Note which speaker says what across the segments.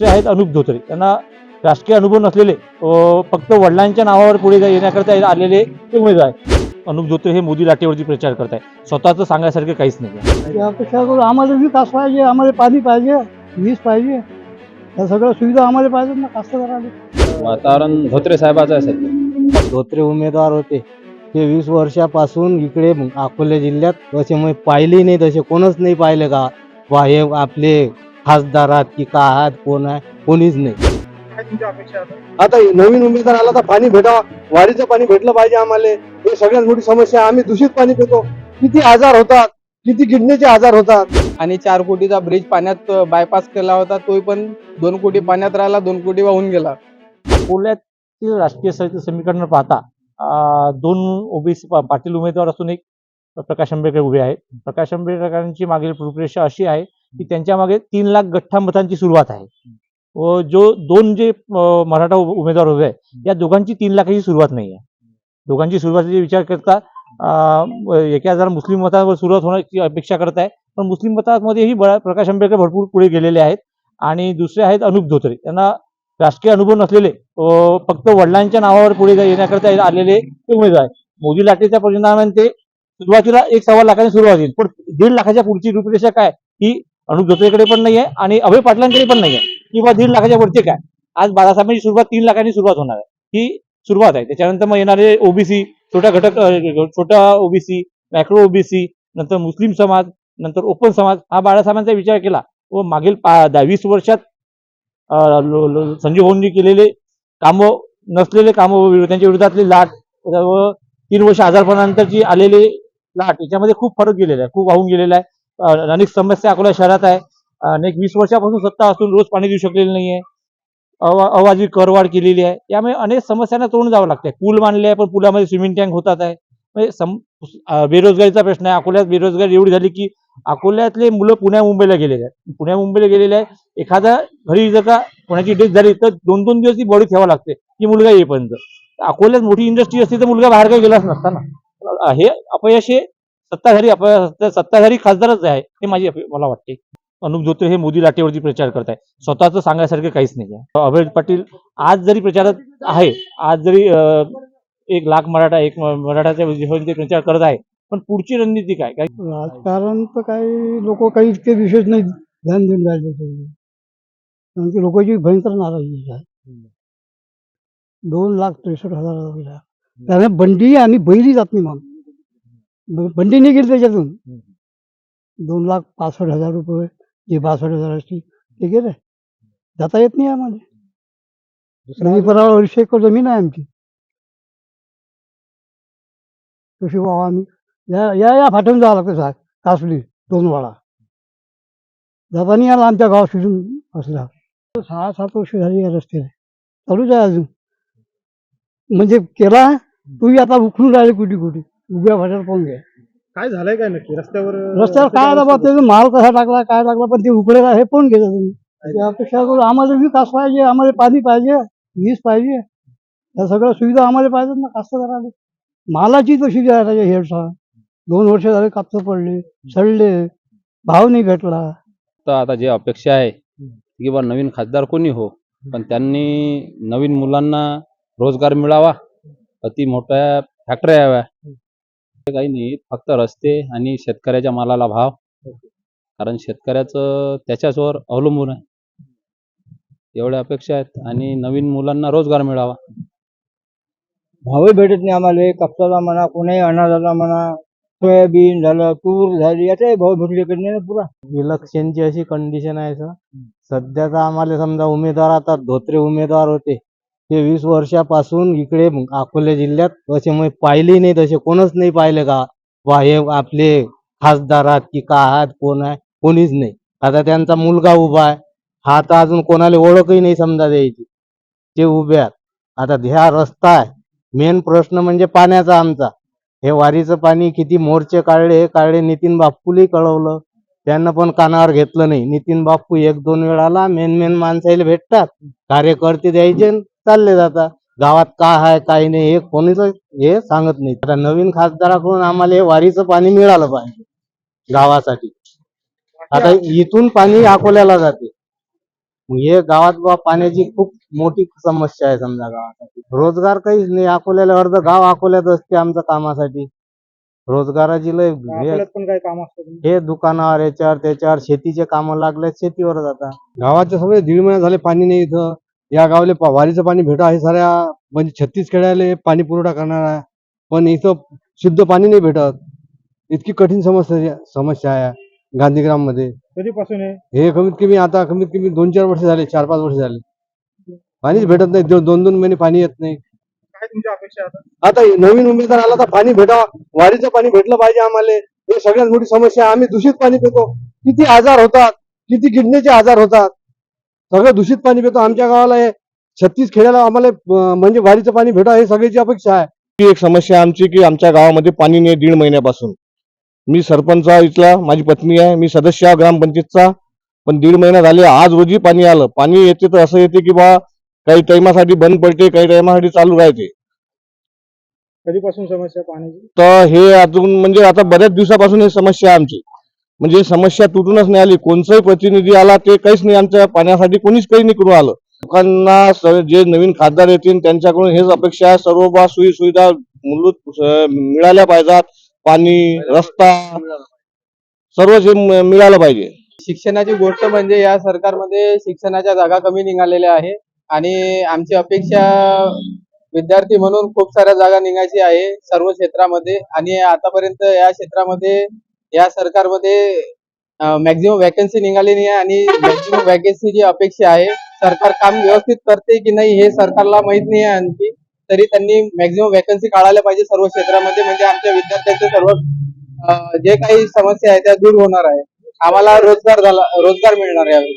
Speaker 1: ते आहेत अनुप धोत्रे. त्यांना राजकीय अनुभव नसलेले फक्त वडिलांच्या नावावर पुढे जा- येण्याकरता आलेले ते उमेदवार अनुप धोत्रे हे मोदी लाटेवरती प्रचार करत आहेत स्वतःचं सांगायसारखं काहीच नाही आहे.
Speaker 2: यापेक्षा करून आम्हाला विकास पाहिजे आम्हाला पाणी पाहिजे वीज पाहिजे. या सगळ्या सुविधा आम्हाला पाहिजेत ना कास्तकाराला
Speaker 3: वातावरण धोत्रे साहेबाचं आहे सध्या
Speaker 2: धोत्रे उमेदवार होते. ते वीस वर्षापासून इकडे अकोला जिल्ह्यात तसे मग पाहिले नाही तसे कोणच नाही पाहिले का? वा हे आपले खासदार आहात की का आहात कोण आहे कोणीच नाही.
Speaker 4: आता? नवीन उमेदवार आला तर पाणी भेटावा वारीचं पाणी भेटलं पाहिजे आम्हाला. हे सगळ्यात मोठी समस्या आहे. आम्ही दूषित पाणी पितो. किती आजार होतात किती किडनीचे आजार होतात.
Speaker 5: आणि चार कोटीचा ब्रिज पाण्यात बायपास केला होता तो पण दोन कोटी पाण्यात राहिला दोन कोटी वाहून गेला.
Speaker 1: अकोल्यातील राजकीय स- समीकरण पाहता अ, दोन ओबीसी पाटील उमेदवार असून एक प्रकाश आंबेडकर उभे आहेत. प्रकाश आंबेडकरांची मागील रूपरेषा अशी आहे की त्यांच्या मागे तीन लाख गठ्ठा मतांची सुरुवात आहे. व जो दोन जे मराठा उमेदवार उभे आहेत या दोघांची तीन लाखाची सुरुवात नाही आहे. दोघांची सुरुवातीचा विचार करता एक हजार मुस्लिम मतावर सुरुवात होण्याची अपेक्षा करत आहे पण मुस्लिम मतामध्येही बळा- प्रकाश आंबेडकर भरपूर पुढे गेलेले आहेत. आणि दुसरे आहेत अनुप धोत्रे. त्यांना राजकीय अनुभव नसलेले फक्त वडिलांच्या नावावर पुढे येण्याकरता आलेले ते उमेदवार आहेत. मोदी लाटेच्या परिणामाने ते सुरुवातीला एक सव्वा लाखाने सुरुवात होईल पण दीड लाखाच्या पुढची रूपरेषा काय? ही अनुप धोत्रेकडे पण नाही आहे आणि अभय पाटलांकडे पण नाही आहे किंवा दीड लाखाच्या वरचे काय? आज बाळासाहेबांची सुरुवात तीन लाखांनी सुरुवात होणार आहे. ही सुरुवात आहे. त्याच्यानंतर मग येणारे ओबीसी छोटा घटक छोटा ओबीसी मॅक्रो ओबीसी नंतर मुस्लिम समाज नंतर ओपन समाज हा बाळासाहेबांचा विचार केला व मागील पा दहा वीस वर्षात संजय लो- भाऊंनी केलेले कामं नसलेले कामं त्यांच्या विरोधातली लाट व तीन वर्ष आजारपणानंतरची आलेले लाट याच्यामध्ये खूप फरक गेलेला आहे खूप वाहून गेलेला आहे. अनेक समस्या अकोला शहरात आहे. अनेक वीस वर्षापासून सत्ता असून रोज पाणी देऊ शकलेलं नाही आहे अवाजी करवाढ केलेली आहे. त्यामुळे अनेक समस्यांना तोंड जावं लागतंय. पूल बांधले आहे पण पुलामध्ये स्विमिंग टँक होतात आहे. म्हणजे बेरोजगारीचा प्रश्न आहे. अकोल्यात बेरोजगारी एवढी झाली की अकोल्यातले मुलं पुण्या मुंबईला गेलेले आहेत. पुण्या मुंबईला गेलेले आहे. एखादा घरी जर का कोणाची डेथ झाली तर दोन दोन दिवस ती बॉडी ठेवावं लागते. की मुलगा येईपर्यंत. अकोल्यात मोठी इंडस्ट्री असते तर मुलगा बाहेर काही गेलाच नसता ना. हे अपयश हे सत्ताधारी सत्ताधारी खासदारच आहे हे माझी मला वाटते. अनुप धोत्रे हे मोदी लाटेवरती प्रचार करत आहे स्वतःचं सांगायसारखं काहीच नाही आहे. अभय पाटील आज जरी प्रचारात आहे आज जरी एक लाख मराठा एक मराठाच्या प्रचार करत आहे पण पुढची रणनीती काय? काय
Speaker 2: राजकारण तर काही लोक काही इतके विशेष नाही ध्यान देऊन राहिले. कारण की लोकांची भयंकर नाराजी आहे दोन लाख त्रेसष्ट हजार. त्याने बंडी आणि बैली जात नाही मग ब- बंडी नाही गेली त्याच्यातून? दोन लाख पासष्ट हजार रुपये जे बासष्ट हजाराची ते गेले. जाता येत नाही आम्हाला. परावर वर्ष एकर जमीन आहे आमची. कशी व्हावं आम्ही? या या या फाटून जावं लागतं साहेब. कासली दोन वाडा. जाताना याला आमच्या गावात फिरून असला सहा सात वर्ष झाली या रस्त्याला. चालूच आहे अजून. म्हणजे केला तू आता उखडून राहिले कुठे कुठे उभ्या फाट्यावर पाहून घ्या.
Speaker 4: काय झालंय काय नक्की? रस्त्यावर
Speaker 2: रस्त्यावर काय आला बा त्याचा माल कसा टाकला काय टाकला पण ते उकडेला हे पण घेता तुम्ही. त्यापेक्षा करून आम्हाला विकास पाहिजे आम्हाला पाणी पाहिजे वीज पाहिजे. या सगळ्या सुविधा आम्हाला पाहिजेत ना कास्तकाराला मालाची तशी आहे हेडसा दोन वर्ष झाले कापसं पडले सडले भाव नाही भेटला.
Speaker 3: तर आता जे अपेक्षा आहे की बा नवीन खासदार कोणी हो पण त्यांनी नवीन मुलांना रोजगार मिळावा अति मोठ्या फॅक्टऱ्या याव्या काही नाही फक्त रस्ते आणि शेतकऱ्याच्या मालाला भाव. कारण शेतकऱ्याचं त्याच्याचवर अवलंबून आहे. एवढ्या अपेक्षा आहेत आणि नवीन मुलांना रोजगार मिळावा.
Speaker 2: भावही भेटत नाही आम्हाला कापसाला म्हणा कोणाही अनाजाला म्हणा सोयाबीन झालं तूर झाली याचाही भाव भेटू शकत नाही ना पुरा. इलेक्शनची अशी कंडिशन आहे सर सध्या तर आम्हाला समजा उमेदवार आता धोत्रे उमेदवार होते. ते वीस वर्षापासून इकडे अकोला जिल्ह्यात तसे मग पाहिले नाही तसे कोणच नाही पाहिले का? वा हे आपले खासदार आहात की का आहात कोण आहे कोणीच नाही. आता त्यांचा मुलगा उभा आहे. हा तर अजून कोणाला ओळखही नाही समजा द्यायची. ते उभे आहेत. आता ह्या रस्ता आहे. मेन प्रश्न म्हणजे पाण्याचा आमचा. हे वारीचं पाणी किती मोर्चे काढले हे काढले नितीन बाप्पूलाही कळवलं. त्यांना पण कानावर घेतलं नाही. नितीन बाप्पू एक दोन वेळाला मेन मेन माणसाला भेटतात. कार्यकर्ते द्यायचे चालले जातात. गावात काय आहे काही नाही हे कोणीच हे सांगत नाही. आता नवीन खासदाराकडून आम्हाला हे वारीचं पाणी मिळालं पाहिजे गावासाठी. आता इथून पाणी अकोल्याला जाते. हे गावात बा पाण्याची खूप मोठी समस्या आहे समजा गावासाठी. रोजगार काहीच नाही. अकोल्याला अर्ध गाव अकोल्यात असते आमच्या कामासाठी. रोजगाराची लय हे-
Speaker 1: पण काही काम असतं
Speaker 2: हे दुकानावर याच्यावर त्याच्यावर शेतीचे कामं लागले शेतीवर जातात.
Speaker 4: गावाचे सगळे दीड महिना झाले पाणी नाही इथं. या गावाले वारीचं पाणी भेटा हे साऱ्या म्हणजे छत्तीस खेड्याले पाणी पुरवठा करणार आहे. पण इथं शुद्ध पाणी नाही भेटत. इतकी कठीण समस्या समस्या आहे गांधीग्राममध्ये
Speaker 1: कधीपासून आहे?
Speaker 4: हे कमीत कमी आता कमीत कमी दोन चार वर्ष झाले चार पाच वर्ष झाले. पाणीच भेटत नाही दोन दोन महिने पाणी येत नाही.
Speaker 1: काय तुमच्या अपेक्षा आता?
Speaker 4: नवीन उमेदवार आला तर पाणी भेटावा. वारीचं पाणी भेटलं पाहिजे आम्हाला. हे सगळ्यात मोठी समस्या. आम्ही दूषित पाणी पितो. किती आजार होतात किती किडनीचे आजार होतात. सगळं दूषित पाणी पितो आमच्या गावाला हे. छत्तीस खेड्याला आम्हाला म्हणजे वारीचं पाणी भेटावं हे सगळ्याची अपेक्षा आहे.
Speaker 6: ही एक समस्या आमची की आमच्या गावामध्ये पाणी नाही दीड महिन्यापासून. मी सरपंच आहे इथला माझी पत्नी आहे मी सदस्य आहे ग्रामपंचायतचा. पण दीड महिना झाले आज रोजी पाणी आलं. पाणी येते तर असं येते की बा काही टाइमासाठी बंद पडते काही टाइमासाठी चालू राहते.
Speaker 1: कधीपासून समस्या पाण्याची?
Speaker 6: तर हे अजून म्हणजे आता बऱ्याच दिवसापासून ही समस्या आहे आमची. म्हणजे समस्या तुटूनच नाही आली. कोणचाही प्रतिनिधी आला ते काहीच नाही. आमच्या पाण्यासाठी कोणीच काही नाही करून आलं. लोकांना जे नवीन खासदार येतील त्यांच्याकडून हेच अपेक्षा आहे. सर्व बा सोयी सुविधा मूलभूत मिळाल्या पाहिजेत. पाणी रस्ता सर्व जे मिळालं पाहिजे.
Speaker 5: शिक्षणाची गोष्ट म्हणजे या सरकारमध्ये शिक्षणाच्या जागा कमी निघालेल्या आहे. आणि आमची अपेक्षा विद्यार्थी म्हणून खूप साऱ्या जागा निघायची आहे सर्व क्षेत्रामध्ये. आणि आतापर्यंत या क्षेत्रामध्ये या सरकारमध्ये मॅक्झिमम वॅकन्सी निघाली नाही आहे आणि मॅक्झिमम वॅकन्सीची अपेक्षा आहे सरकार काम व्यवस्थित करते की नाही हे सरकारला माहीत नाही आहे आणखी. तरी त्यांनी मॅक्झिमम वॅकन्सी काढायला पाहिजे सर्व क्षेत्रामध्ये म्हणजे आमच्या विद्यार्थ्यांचे सर्व जे काही समस्या आहे त्या दूर होणार आहे. आम्हाला रोजगार झाला रोजगार मिळणार यावेळी.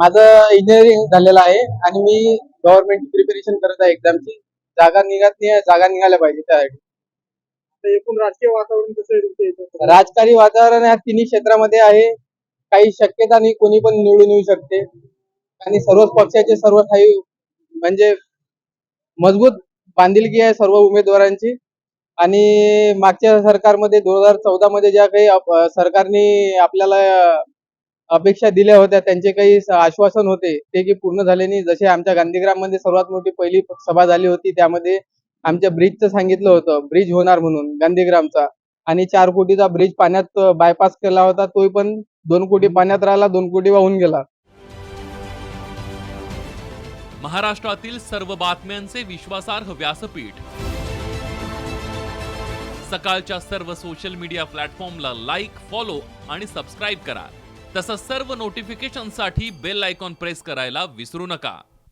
Speaker 5: माझं इंजिनिअरिंग झालेलं आहे आणि मी गव्हर्नमेंट प्रिपरेशन करत आहे एक्झामची जागा निघत नाही आहे, जागा निघाल्या पाहिजे त्यासाठी
Speaker 1: एकूण राजकीय वातावरण कसं आहे तुमच्या
Speaker 5: राजकारणी वातावरण या तिन्ही क्षेत्रामध्ये आहे. काही शक्यता नाही कोणी पण निवडून येऊ शकते. आणि सर्वच पक्षाचे सर्व काही म्हणजे मजबूत बांधिलकी आहे सर्व उमेदवारांची. आणि मागच्या सरकारमध्ये दोन हजार चौदा मध्ये ज्या काही सरकारने आपल्याला अपेक्षा दिल्या होत्या त्यांचे काही आश्वासन होते ते की पूर्ण झाले नाही. जसे आमच्या गांधीग्राममध्ये सर्वात मोठी पहिली सभा झाली होती त्यामध्ये आमच्या ब्रिजचं सांगितलं होतं ब्रिज होणार म्हणून गांधीग्रामचा. आणि चार कोटीचा ब्रिज पाण्यात बायपास केला होता तोही पण दोन कोटी पाण्यात राहिला दोन कोटी वाहून गेला.
Speaker 7: महाराष्ट्रातील सर्व बातम्यांचे विश्वासार्ह व्यासपीठ. सकाळच्या सर्व सोशल मीडिया प्लॅटफॉर्मला लाईक फॉलो आणि सबस्क्राईब करा. तसंच सर्व नोटिफिकेशनसाठी बेल आयकॉन प्रेस करायला विसरू नका.